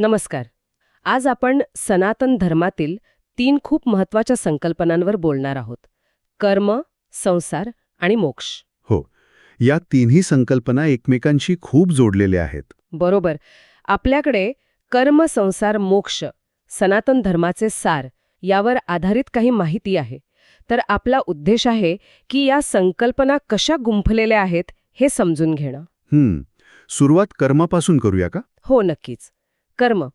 नमस्कार. आज आपण सनातन धर्मातील तीन खूप महत्त्वाच्या संकल्पनांवर बोलणार आहोत. कर्म संसार आणि मोक्ष. या तिन्ही संकल्पना एकमेकांशी खूप जोडलेल्या आहेत. बरोबर. आपल्याकडे कर्म संसार मोक्ष सनातन धर्माचे सार यावर आधारित काही माहिती आहे. तर आपला उद्देश आहे की या संकल्पना कशा गुंफलेल्या आहेत हे समजून घेणं. सुरुवात कर्मापासून करूया का? हो नक्कीच. कर्म.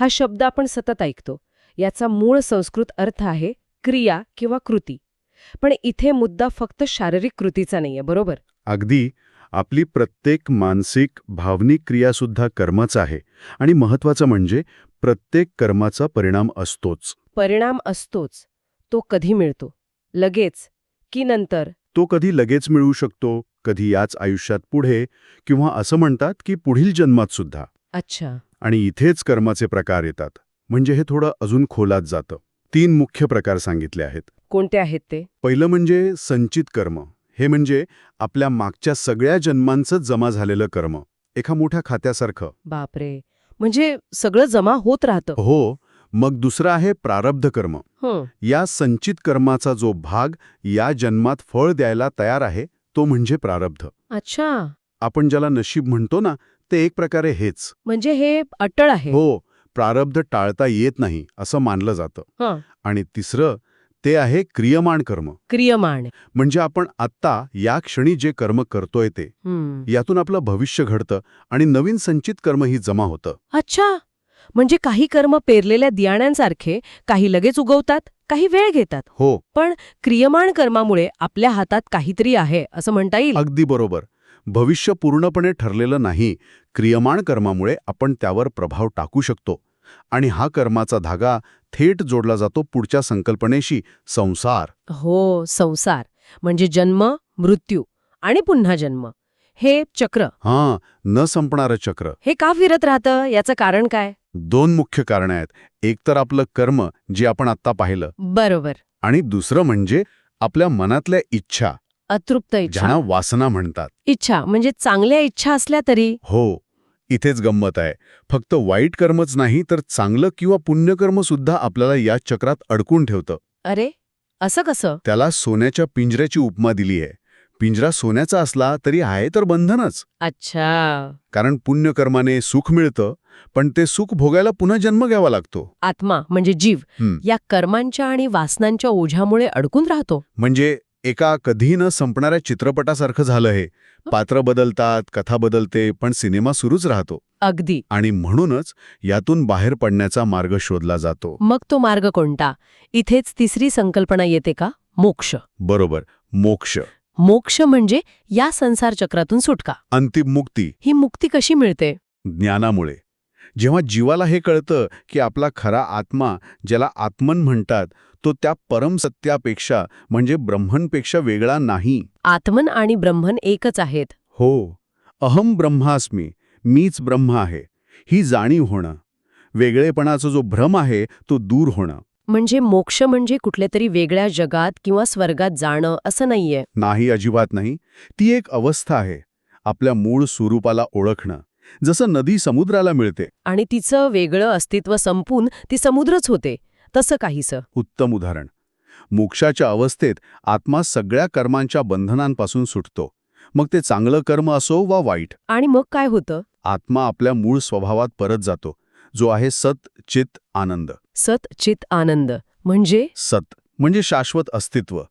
हा शब्द आपण सतत ऐकतो. याचा मूळ संस्कृत अर्थ आहे क्रिया किंवा कृती. पण इथे मुद्दा फक्त शारीरिक कृतीचा नाहीये बरोबर? अगदी. आपली प्रत्येक मानसिक भावनिक क्रियासुद्धा कर्मच आहे. आणि महत्वाचं म्हणजे प्रत्येक कर्माचा परिणाम असतोच. परिणाम असतोच. तो कधी मिळतो? लगेच की नंतर? तो कधी लगेच मिळू शकतो कधी याच आयुष्यात पुढे किंवा असं म्हणतात की पुढील जन्मात सुद्धा. अच्छा. आणि इथेच कर्माचे प्रकार येतात. म्हणजे हे थोडं अजून खोलात जातं. तीन मुख्य प्रकार सांगितले आहेत. कोणते आहेत ते? पहिलं म्हणजे संचित कर्म. हे म्हणजे आपल्या मागच्या सगळ्या जन्मांचं जमा झालेलं कर्म. एका मोठ्या खात्यासारखं. बापरे. म्हणजे सगळं जमा होत राहतं. हो. मग दुसरं आहे प्रारब्ध कर्म. हं, या संचित कर्माचा जो भाग या जन्मात फळ द्यायला तयार आहे तो म्हणजे प्रारब्ध. अच्छा. आपण ज्याला नशीब म्हणतो ना ते एक प्रकारे हेच. म्हणजे हे अटळ आहे. हो प्रारब्ध टाळता येत नाही असं मानलं जातं. हं, आणि तिसरं ते आहे क्रियमाण कर्म. क्रियमाण. म्हणजे आपण आत्ता या क्षणी जे कर्म करतोय ते हं. यातून आपलं भविष्य घडतं आणि नवीन संचित कर्मही जमा होतं. अच्छा! म्हणजे काही कर्म पेरलेल्या दियाण्यांसारखे काही लगेच उगवतात काही वेळ घेतात. हो. क्रियमाण कर्मामुळे आपल्या हातात काहीतरी आहे असं म्हणता येईल? अगदी बरोबर. भविष्य पूर्णपणे ठरलेलं नाही क्रियमाण कर्मामुळे आपण त्यावर प्रभाव टाकू शकतो. आणि हा कर्माचा धागा थेट जोडला जातो पुढच्या संकल्पनेशी संसार. हो संसार. म्हणजे जन्म मृत्यू आणि पुन्हा जन्म. हे चक्र. हां न संपणारं चक्र. हे का फिरत राहतं? याचं कारण काय? दोन मुख्य कारणं आहेत. एक तर आपलं कर्म जे आपण आत्ता पाहिलं. बरोबर. आणि दुसरं म्हणजे आपल्या मनातल्या इच्छा. अतृप्त इच्छा. ज्यांना वासना म्हणतात. इच्छा म्हणजे चांगल्या इच्छा असल्या तरी. हो इथेच गंमत आहे. फक्त वाईट कर्मच नाही तर चांगलं किंवा पुण्यकर्म सुद्धा आपल्याला या चक्रात अडकून ठेवतं. अरे असं कसं? त्याला सोन्याच्या पिंजऱ्याची उपमा दिली आहे. पिंजरा सोन्याचा असला तरी आहे तर बंधनच. अच्छा. कारण पुण्यकर्माने सुख मिळतं पण ते सुख भोगायला पुन्हा जन्म घ्यावा लागतो. आत्मा म्हणजे जीव हं. या कर्मांच्या आणि वासनांच्या ओझ्यामुळे अडकून राहतो. म्हणजे एका कधी न संपणाऱ्या चित्रपटासारखं झालं हे? पात्र बदलतात कथा बदलते पण सिनेमा सुरूच राहतो. अगदी. आणि म्हणूनच यातून बाहेर पडण्याचा मार्ग शोधला जातो. मग तो मार्ग कोणता? इथेच तिसरी संकल्पना येते का? मोक्ष. बरोबर मोक्ष. मोक्ष म्हणजे या संसार चक्रातून सुटका. अंतिम मुक्ती. ही मुक्ती कशी मिळते? ज्ञानामुळे. जेव्हा जीवाला हे कळतं की आपला खरा आत्मा ज्याला आत्मन म्हणतात तो त्या परमसत्यापेक्षा म्हणजे ब्रह्मनपेक्षा वेगळा नाही. आत्मन आणि ब्रह्मन एकच आहेत. हो अहम ब्रह्मास्मी मीच ब्रह्म आहे ही जाणीव होणं. वेगळेपणाचा जो भ्रम आहे तो दूर होणं. म्हणजे मोक्ष म्हणजे कुठल्या तरी वेगळ्या जगात किंवा स्वर्गात जाणं असं नाहीये. नाही अजिबात नाही. ती एक अवस्था आहे आपल्या मूळ स्वरूपाला ओळखणं जसं नदी समुद्राला मिळते. आणि तिचं वेगळं अस्तित्व संपून ती समुद्रच होते. तसं काहीसं. उत्तम उदाहरण. मोक्षाच्या अवस्थेत आत्मा सगळ्या कर्मांच्या बंधनांपासून सुटतो. मग ते चांगलं कर्म असो वा वाईट. आणि मग काय होतं? आत्मा आपल्या मूळ स्वभावात परत जातो. जो आहे सत चित आनंद. सत चित आनंद. म्हणजे? सत म्हणजे शाश्वत अस्तित्व.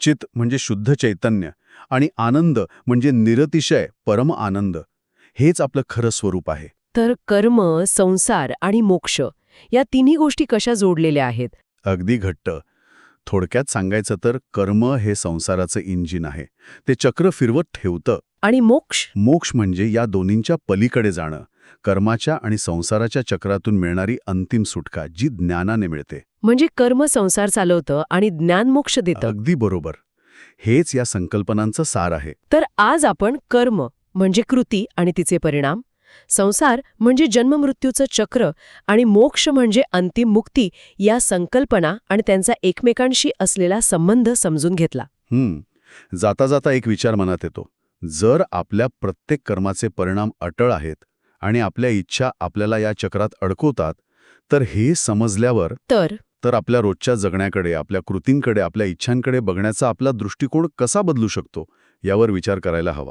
चित म्हणजे शुद्ध चैतन्य. आणि आनंद म्हणजे निरतिशय परम आनंद. हेच आपलं खरं स्वरूप आहे. तर कर्म संसार आणि मोक्ष या तिन्ही गोष्टी कशा जोडलेल्या आहेत? अगदी घट्ट. थोडक्यात सांगायचं तर कर्म हे संसाराचं इंजिन आहे. ते चक्र फिरवत ठेवतं. आणि मोक्ष? मोक्ष म्हणजे या दोन्हींच्या पलीकडे जाणं. कर्माच्या आणि संसाराच्या चक्रातून मिळणारी अंतिम सुटका जी ज्ञानाने मिळते. म्हणजे कर्म संसार चालवतं आणि ज्ञान मोक्ष देतं. अगदी बरोबर. हेच या संकल्पनांचं सार आहे. तर आज आपण कर्म म्हणजे कृती आणि तिचे परिणाम संसार म्हणजे जन्ममृत्यूचं चक्र आणि मोक्ष म्हणजे अंतिम मुक्ती या संकल्पना आणि त्यांचा एकमेकांशी असलेला संबंध समजून घेतला. हम्म. जाता जाता एक विचार मनात येतो. जर आपल्या प्रत्येक कर्माचे परिणाम अटळ आहेत आणि आपल्या इच्छा आपल्याला या चक्रात अडकवतात तर हे समजल्यावर तर? तर आपल्या रोजच्या जगण्याकडे आपल्या कृतींकडे आपल्या इच्छांकडे बघण्याचा आपला दृष्टिकोन कसा बदलू शकतो यावर विचार करायला हवा.